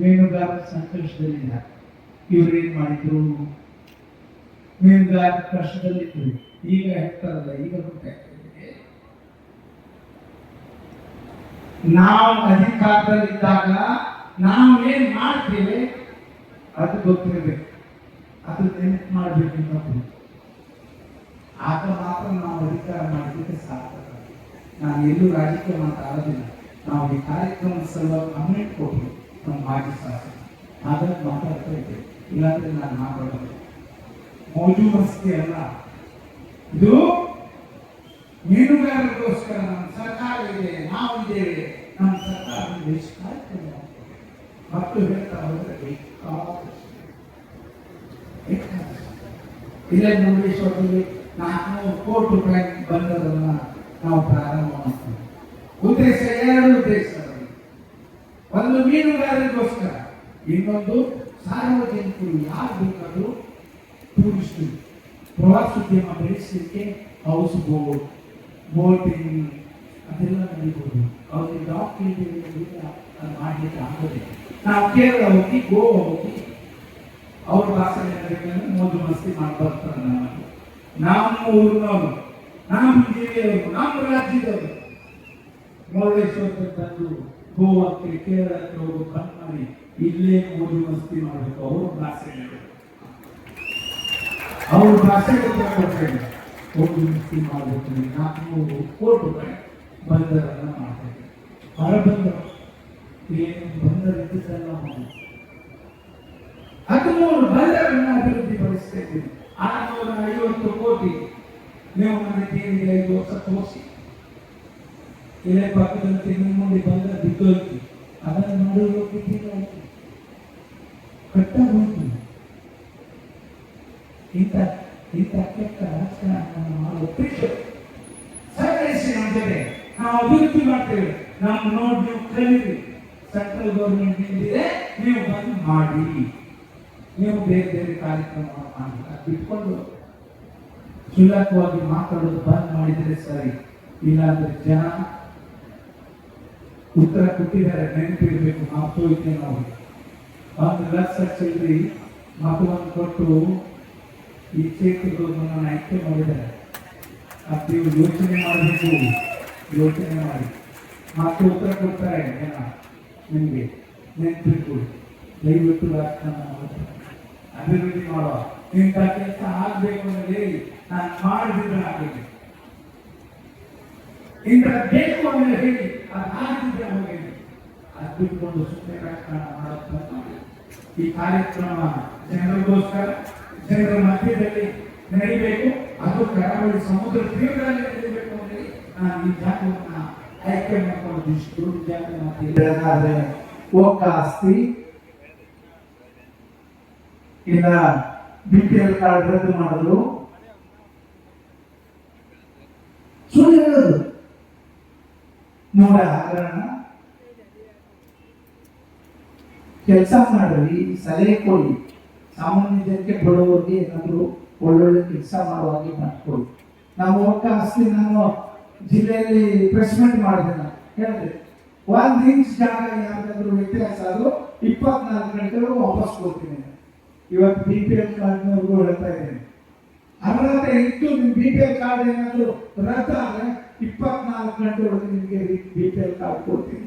ಮೀನುಗಾರ ಸಂಕಷ್ಟದಲ್ಲಿಲ್ಲ ಏನ್ ಮಾಡಿದ್ರು? ಮೀನುಗಾರ ಕಷ್ಟದಲ್ಲಿದ್ರು ಈಗ ಹೇಳ್ತಾರಲ್ಲ, ಈಗ ಗೊತ್ತಾಗ್ತದೆ. ನಾವು ಅಧಿಕಾರದಲ್ಲಿದ್ದಾಗ ನಾವು ಏನ್ ಮಾಡ್ತೇವೆ? ಅದು ಗೊತ್ತಿರಬೇಕು. ಅದು ನೆನಪು ಮಾಡಬೇಕು ಅನ್ನೋದು ಆಗ ಮಾತ್ರ ನಾವು ಅಧಿಕಾರ ಮಾಡಲಿಕ್ಕೆ ಸಾಧ್ಯ. ನಾನು ಎಲ್ಲೂ ರಾಜಕೀಯ ಮಾತಾಡೋದಿಲ್ಲ ನಾವು ಈ ಕಾರ್ಯಕ್ರಮದ ಸಲುವಾಗಿ ಕಮೆಂಟ್ ಕೊಟ್ಟರು ಮಾಜಿ ಶಾಸಕ ಹಾಗಾಗಿ ಮಾತಾಡ್ತಾ ಇದ್ದೆ. ಇಲ್ಲಾಂದ್ರೆ ನಾನು ಮಾತಾಡೋದು ಮೋಜು ಅಲ್ಲ. ಇದು ಮೀನುಗಾರರಿಗೋಸ್ಕರ ನಮ್ಮ ಸರ್ಕಾರ ಇದೆ, ನಾವು ಇದ್ದೇವೆ. ನಮ್ಮ ಸರ್ಕಾರ ಕಾರ್ಯಕ್ರಮ. ಮತ್ತು ಹೇಳ್ತಾ ಹೋದ್ರೆ. ಇಲ್ಲೇ ಮುರುಡೇಶ್ವರದಲ್ಲಿ ನಾಲ್ಕುನೂರು ಕೋಟಿ ರೂಪಾಯಿ ಬಂದದನ್ನ ನಾವು ಪ್ರಾರಂಭ ಮಾಡ್ತೀವಿ. ಉದ್ದೇಶ ಎರಡು ಉದ್ದೇಶ ಅದರಲ್ಲಿ. ಒಂದು ಮೀನುಗಾರರಿಗೋಸ್ಕರ ಇನ್ನೊಂದು ಸಾರ್ವಜನಿಕರು ಯಾರು ಬೇಕಾದರೂ ಟೂರಿಸ್ಟ್ ಪ್ರವಾಸೋದ್ಯಮ ಬೆಳೆಸಲಿಕ್ಕೆ ಹೌಸ್ ಬೋಟ್ ಬೋಟಿಂಗ್ ಅದೆಲ್ಲ ನಡೀಬೋದು. ಅವ್ರಿಗೆ ಡಾಕ್ಟರ್ ಮಾಡಲಿಕ್ಕೆ ಆಗುತ್ತೆ ನಾವು ಕೇರಳ ಹೋಗಿ, ಗೋವಾ ಹೋಗಿ, ಅವ್ರ ಭಾಷೆಗಳನ್ನು ಮೋಜು ಮಸ್ತಿ ಮಾಡ್ಬರ್ತಾರೆ ನಾವು ನಮ್ಮ ಊರಿನವರು ನಮ್ಮ ಜಿಲ್ಲೆಯವರು, ನಮ್ಮ ರಾಜ್ಯದವರು. ಮುರುಡೇಶ್ವರಕ್ಕೆ ತಂದು ಗೋವಾಕ್ಕೆ ಕೇರಳಕ್ಕೆ ಹೋಗೋ ಕಣ್ಮರಿ ಇಲ್ಲೇ ಮೋಜು ಮಸ್ತಿ ಮಾಡಬೇಕು. ಅವ್ರ ಭಾಷೆ ಅವ್ರ ಭಾಷೆ ಕೊಟ್ಟರೆ ಮೋಜು ಮಸ್ತಿ ಮಾಡಬೇಕು ನಾಲ್ಕುನೂರು ಕೋಟಿ ರೂಪಾಯಿ ಬಂದರನ್ನ ಮಾಡ್ತಾರೆ ಹೊರ ಬಂದರು ಏನು ಬಂದರ ಇದ್ದಲ್ಲ ಮಾಡಿ. ಹದಿಮೂರು ಬಂದರನ್ನು ಅಭಿವೃದ್ಧಿ ಪಡಿಸ್ತಾ ಇದ್ದೀನಿ ಆರ್ನೂರ ಐವತ್ತು ಕೋಟಿ. ನೀವು ಮಾಡಿದ್ದೀರಿ ಐದು ವರ್ಷ ತೋರಿಸಿ. ಇಲ್ಲೇ ಪಕ್ಕದಲ್ಲಿ ತೆಂಗಿನ ಮುಂದೆ ಬಂದ ಬಿದ್ದೋಯ್ತು ಅದನ್ನು ನೋಡೋದಕ್ಕೆ ಕಟ್ಟ ಹೋಯ್ತು ಇಂಥ ಇಂಥ ಕೆಟ್ಟ ರಾಜಕಾರಣ ಮಾಡೋ ಪ್ರೀತಿ ಸಹಕರಿಸಿ ನಮ್ಮ ಜೊತೆ. ನಾವು ಅಭಿವೃದ್ಧಿ ಮಾಡ್ತೇವೆ. ನಮ್ಮ ನೋಡಿ ನೀವು ಕಲೀರಿ. ಸೆಂಟ್ರಲ್ ಗೌರ್ಮೆಂಟ್ ನಿಂದಿದೆ ನೀವು ಬಂದು ಮಾಡಿ. ನೀವು ಬೇರೆ ಬೇರೆ ಕಾರ್ಯಕ್ರಮ ಬಿಟ್ಕೊಂಡು ಕ್ಷುಲ್ಲಕವಾಗಿ ಮಾತಾಡೋದು ಬಂದ್ ಮಾಡಿದರೆ ಸರಿ. ಇಲ್ಲಾಂದ್ರೆ ಜನ ಉತ್ತರ ಕೊಟ್ಟಿದ್ದಾರೆ ನೆನಪಿರ್ಬೇಕು ಮಾತು ಇದೆ ನಾವು. ಒಂದು ಲಕ್ಷ ಚಿಲ್ಲರಿ ಮಾತುವನ್ನು ಕೊಟ್ಟು ಈ ಕ್ಷೇತ್ರದ ಆಯ್ಕೆ ಮಾಡಿದ್ದಾರೆ. ಅದು ನೀವು ಯೋಚನೆ ಮಾಡಬೇಕು, ಯೋಚನೆ ಮಾಡಿ. ಮಾತು ಉತ್ತರ ಕೊಡ್ತಾರೆ ಜನ ನಿಮಗೆ ನೆನಪಿಟ್ಕೊಳ್ಳಿ ದಯವಿಟ್ಟು ರಾಜಕಾರಣ ಅಭಿವೃದ್ಧಿ ಮಾಡುವ. ಇಂಥ ಕೆಲಸ ಆಗಬೇಕು ಹೇಳಿ ನಾನು ಮಾಡಿದ್ರೆ ಆಗಬೇಕು. ಇಂಥ ಬೇಕು ಅಂತ ಹೇಳಿ ಅದು ಆಗದಿದ್ರೆ ಹೋಗಿ ಅದು ಬಿಟ್ಕೊಂಡು ಸುಮ್ಮನೆ ರಾಜಕಾರಣ ಮಾಡೋದು ಈ ಕಾರ್ಯಕ್ರಮ ಜನರಿಗೋಸ್ಕರ ಜನರ ಮಧ್ಯದಲ್ಲಿ ನಡೀಬೇಕು. ಅದು ಕರಾವಳಿ ಸಮುದ್ರ ತೀರದಲ್ಲಿ ನಡೀಬೇಕು ಅಂತ ನಾನು ಈ ಜಾಗವನ್ನ ಆಯ್ಕೆ ಮಾಡ್ಕೊಂಡು ಇಷ್ಟು ದೊಡ್ಡ ಜಾಗ ಮಾತಾಡಿದ್ರೆ ಒಕ್ಕ ಆಸ್ತಿ ಇಲ್ಲ ಬಿ ಪಿ ಎಲ್ ಕಾರ್ಡ್ ರದ್ದು ಮಾಡೋದು ಸುಳ್ಳು ಹೇಳೋದು. ನೋಡ ಹಗರಣ ಕೆಲಸ ಮಾಡ್ರಿ, ಸಲಹೆ ಕೊಡಿ ಸಾಮಾನ್ಯ ಜನಕ್ಕೆ ಬಡವರಿಗೆ ಏನಾದ್ರು ಒಳ್ಳೊಳ್ಳೆ ಕೆಲಸ ಮಾಡುವ ಹಾಗೆ ಮಾಡ್ಕೊಡಿ. ನಾವು ಒಕ್ಕ ಆಸ್ತಿ ನಾನು ಜಿಲ್ಲೆಯಲ್ಲಿ ರಿಫ್ರೆಶ್ಮೆಂಟ್ ಮೀಟ್ ಮಾಡಿದೆ ನಾನು ಹೇಳಿದೆ ಒಂದ್ ಇಂಚ್ ಜಾಗ ಯಾರಿಗಾದ್ರೂ ವ್ಯತ್ಯಾಸ ಆದ್ರೂ ಇಪ್ಪತ್ನಾಲ್ಕು ಗಂಟೆಗಳು ವಾಪಸ್ ಕೊಡ್ತೀನಿ. ಇವತ್ತು ಬಿ ಪಿ ಎಲ್ ಕಾರ್ಡ್ನವ್ರಿಗೂ ಹೇಳ್ತಾ ಇದ್ದೇನೆ. ಅರ್ಹತೆ ಇತ್ತು ನಿಮ್ ಬಿ ಪಿ ಎಲ್ ಕಾರ್ಡ್ ಏನಾದ್ರು ರದ್ದು ಇಪ್ಪತ್ನಾಲ್ಕು ಗಂಟೆ ಒಳಗೆ ನಿಮಗೆ ಬಿ ಕಾರ್ಡ್ ಕೊಡ್ತೀನಿ.